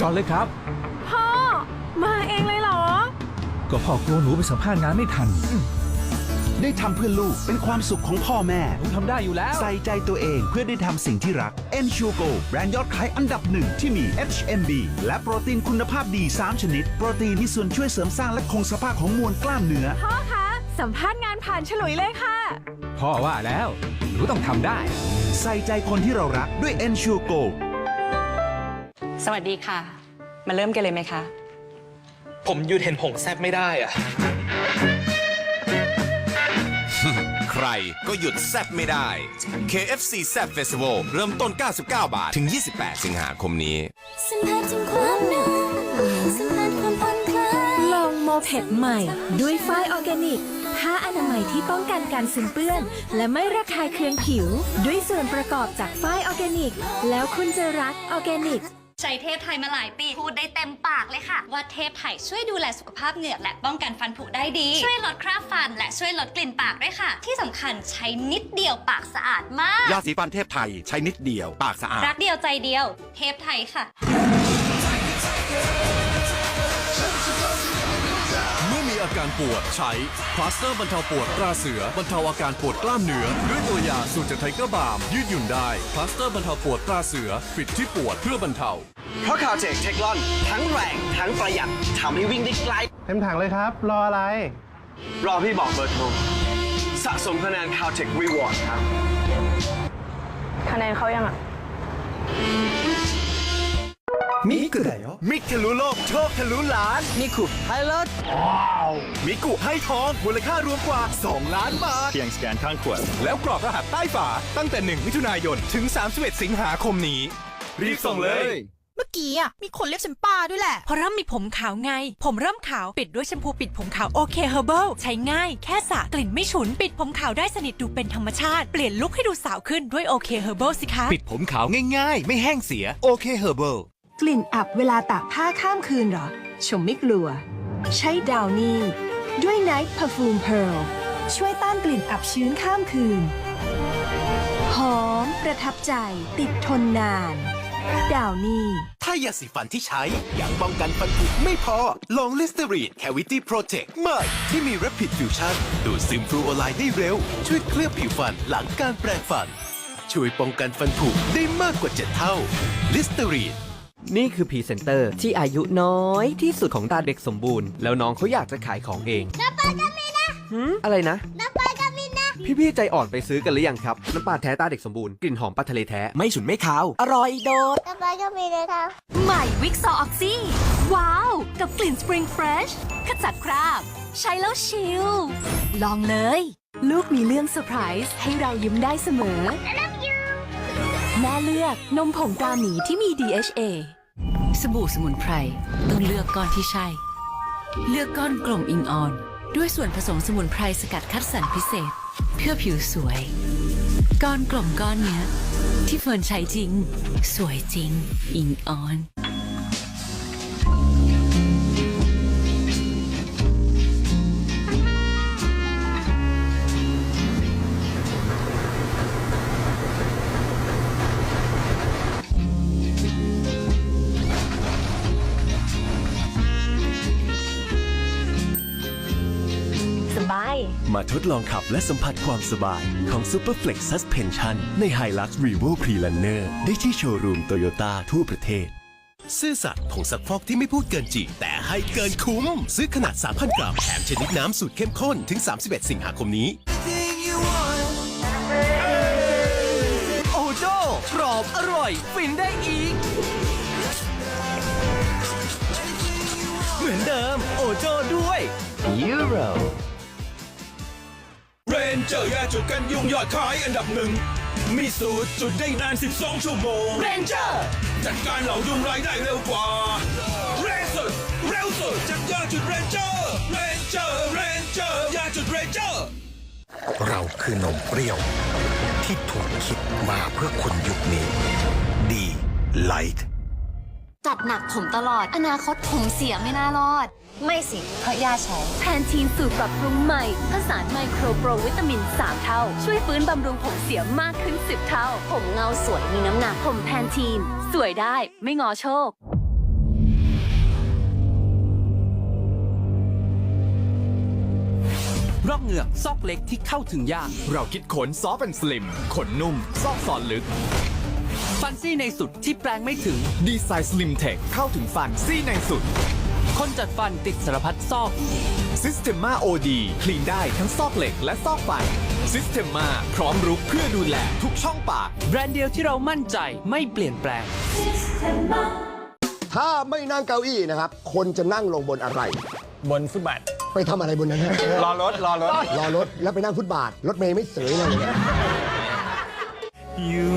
จอห์นเลยครับ พ่อ มาเองเลยเหรอ ก็พ่อกลัวหนูไปสัมภาษณ์งานไม่ทันได้ทำเพื่อลูกเป็นความสุขของพ่อแม่ หนูทำได้อยู่แล้ว ใส่ใจตัวเองเพื่อได้ทำสิ่งที่รัก Ensure Go แบรนด์ยอดขายอันดับหนึ่งที่มี HMB และโปรตีนคุณภาพดี 3 ชนิด โปรตีนที่ส่วนช่วยเสริมสร้างและคงสภาพของมวลกล้ามเนื้อ พ่อคะ สัมภาษณ์งานผ่านฉลุยเลยค่ะ พ่อว่าแล้ว หนูต้องทำได้ ใส่ใจคนที่เรารักด้วย Ensure Go สวัสดีค่ะ มาเริ่มกันเลยไหมคะ ผมหยุดเห็นผงแซบไม่ได้อะใครก็หยุดแซบไม่ได้ KFC แซบเฟสติวัลเริ่มต้น 99 บาท ถึง 28 สิงหาคมนี้ สัมผัสถึงความหนาวสัมผัสความผ่อนคลายลองโมเพดใหม่ ด้วยฝ้ายออร์แกนิกผ้าอนามัยที่ป้องกันการซึมเปื้อน และไม่ระคายเคืองผิว ด้วยส่วนประกอบจากฝ้ายออร์แกนิก แล้วคุณจะรักออร์แกนิก ใช้เทพไทยมาหลายปี พูดได้เต็มปากเลยค่ะ ว่าเทพไทยช่วยดูแลสุขภาพเหงือกและป้องกันฟันผุได้ดี ช่วยลดคราบฟัน และช่วยลดกลิ่นปากด้วยค่ะ ที่สำคัญใช้นิดเดียวปากสะอาดมาก ยาสีฟันเทพไทยใช้นิดเดียวปากสะอาด รักเดียวใจเดียว เทพไทยค่ะ อมีอาการปวด ใช้พลาสเตอร์บรรเทาปวดตราเสือบรรเทาอาการปวดกล้ามเนื้อ ด้วยตัวยาสูตรจากไทเกอร์บาล์มยืดหยุ่นได้พลาสเตอร์บรรเทาปวดตราเสือปิดที่ปวดเพื่อบรรเทา เพราะคาวเทคเทคลอนทั้งแรงทั้งประหยัดทำให้วิ่งได้ไกลเต็มถังเลยครับ รออะไร รอพี่บอกเบอร์โทรสะสมคะแนนคาวเทครีวอร์ดครับคะแนนเขายังอะ มิกุだよมิกทะลุโลกโชคทะลุล้าน มิกุไฮรถว้าวมิกุให้ทองมูลค่ารวมกว่า 2 ล้านบาท เพียงสแกนข้างขวด แล้วกรอกรหัสใต้ฝา ตั้งแต่ 1 มิถุนายน ถึง 31 สิงหาคมนี้ รีบส่งเลย เมื่อกี้อะมีคนเรียกฉันป้าด้วยแหละ เพราะเริ่มมีผมขาวไง ผมเริ่มขาวปิดด้วยแชมพูปิดผมขาวโอเคเฮอร์เบิลใช้ง่ายแค่สระกลิ่นไม่ฉุน ปิดผมขาวได้สนิทดูเป็นธรรมชาติ เปลี่ยนลุคให้ดูสาวขึ้นด้วยโอเคเฮอร์เบิลสิคะ ปิดผมขาวง่ายๆ ไม่แห้งเสียโอเคเฮอร์เบิล กลิ่นอับเวลาตากผ้าข้ามคืนเหรอ ชมไม่กลัว ใช้ดาวนี่ด้วย Night Perfume Pearl ช่วยต้านกลิ่นอับชื้นข้ามคืน หอมประทับใจติดทนนาน ดาวนี่ ถ้ายาสีฟันที่ใช้ยังป้องกันฟันผุไม่พอ ลองลิสเตอรีนแควิตี้โปรเทคใหม่ที่มี Rapid Fusion ดูดซึมฟลูออไลน์ได้เร็ว ช่วยเคลือบผิวฟันหลังการแปรงฟัน ช่วยป้องกันฟันผุได้มากกว่า 7 เท่าลิสเตอรีน นี่คือพรีเซนเตอร์ที่อายุน้อยที่สุดของตาเด็กสมบูรณ์ แล้วน้องเขาอยากจะขายของเองน้ำปลากับมินนะอะไรนะ น้ำปลากับมินนะ พี่ๆใจอ่อนไปซื้อกันหรือยังครับ น้ำปลาแท้ตาเด็กสมบูรณ์กลิ่นหอมปลาทะเลแท้ ไม่ฉุนไม่คาว อร่อยโดดใหม่วิกซอออกซี่ว้าว กับกลิ่นสปริงเฟรชขจัดคราบ ใช้แล้วชิลลองเลย ลูกมีเรื่องเซอร์ไพรส์ให้เรายิ้มได้เสมอ แม่เลือกนมผงกาหมีที่มี DHA สบู่สมุนไพรต้องเลือกก้อนที่ใช่ เลือกก้อนกลมอิงออน ด้วยส่วนผสมสมุนไพรสกัดคัดสรรพิเศษ เพื่อผิวสวย ก้อนกลมก้อนเนี้ย ที่เฟิร์นใช้จริง สวยจริง อิงออน มาทดลองขับและสัมผัสความสบายของ Superflex Suspension ใน Hilux Revo Prelaner ได้ที่โชว์รูมโตโยต้าทั่วประเทศซื่อสัตย์ผงซักฟอกที่ไม่พูดเกินจริง แต่ให้เกินคุ้ม ซื้อขนาด 3,000 กรัมแถมชนิดน้ำสูตรเข้มข้นถึง 31 สิงหาคมนี้โอโจกรอบอร่อย ฟินได้อีก เหมือนเดิม โอโจด้วยยูโรเร นเจอร์ยาจุดกันยุงยอดขายอันดับหนึ่ง มีสูตรจุดได้นาน 12 ชั่วโมง เรนเจอร์ จัดการเหล่ายุงรายได้เร็วกว่า เร็วสุด เร็วสุดจากยาจุดเรนเจอร์ เรนเจอร์ เรนเจอร์ยาจุดเรนเจอร์ เราคือนมเปรี้ยว ที่ถูกคิดมาเพื่อคนยุคนี้ ดีไลท์ จัดหนักผมตลอด อนาคตผมเสียไม่น่ารอด ไม่สิเพราะยาใช้แพนทีนสูตรปรับปรุงใหม่ผสานไมโครโปรวิตามิน 3 เท่า ช่วยฟื้นบำรุงผมเสียมากขึ้น 10 เท่า ผมเงาสวยมีน้ำหนักผมแพนทีน สวยได้ไม่งอโชคร่องเหงือกซอกเล็กที่เข้าถึงยาก เราคิดขนซอฟต์เป็นสลิม ขนนุ่ม ซอกสอนลึก ฟันซี่ในสุดที่แปลงไม่ถึง ดีไซน์สลิมเทคเข้าถึงฟันซี่ในสุด คนจัดฟันติดสารพัดซอก Systema OD คลีนได้ทั้งซอกเหล็กและซอกฟัน Systema พร้อมรุกเพื่อดูแลทุกช่องปาก แบรนด์เดียวที่เรามั่นใจไม่เปลี่ยนแปลง ถ้าไม่นั่งเก้าอี้นะครับ คนจะนั่งลงบนอะไร บนฟุตบาทไปทำอะไรบนนั้นฮะรอรถ รอรถ รอรถแล้วไปนั่งฟุตบาท รถเมย์ไม่เสยเลยเนี่ยอยู่